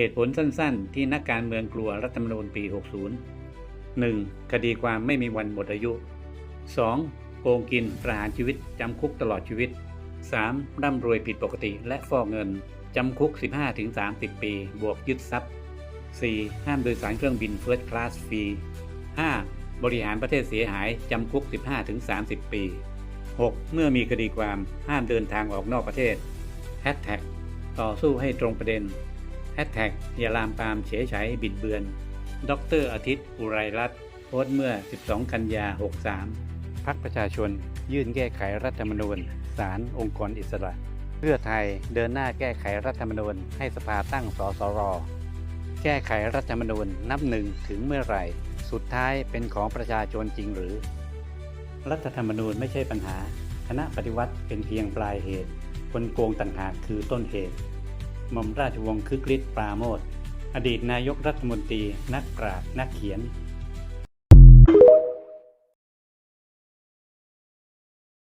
เหตุผลสั้นๆ ที่นักการเมืองกลัวรัฐธรรมนูญปี 60 1. คดีความไม่มีวันหมดอายุ 2. โกงกินประหารชีวิต จำคุกตลอดชีวิต 3. ร่ำรวยผิดปกติและฟอกเงิน จำคุก 15-30 ปี บวกยึดทรัพย์ 4. ห้ามโดยสารเครื่องบินเฟิร์สคลาสฟรี 5. บริหารประเทศเสียหาย จำคุก 15-30 ปี 6. เมื่อมีคดีความห้ามเดินทางออกนอกประเทศ Hashtag ต่อสู้ให้ตรงประเด็น Hashtag อย่าลามปามเฉยฉยบิดเบือน ดรอาทิตย์ อุไรรัตน์โพสต์เมื่อ 12 กันยา 63 พักประชาชน ยื่นแก้ไขรัฐธรรมนูญศาลองค์กรอิสระ เพื่อไทยเดินหน้าแก้ไขรัฐธรรมนูญให้สภาตั้งสสร แก้ไขรัฐธรรมนูญนับหนึ่งถึงเมื่อไหร่ สุดท้ายเป็นของประชาชนจริงหรือ รัฐธรรมนูญไม่ใช่ปัญหา คณะปฏิวัติเป็นเพียงปลายเหตุ คนโกงต่างหากคือต้นเหตุ หม่อมราชวงศ์คึกฤทธิ์ปราโมทอดีตนายกรัฐมนตรี นักปราชญ์นักเขียน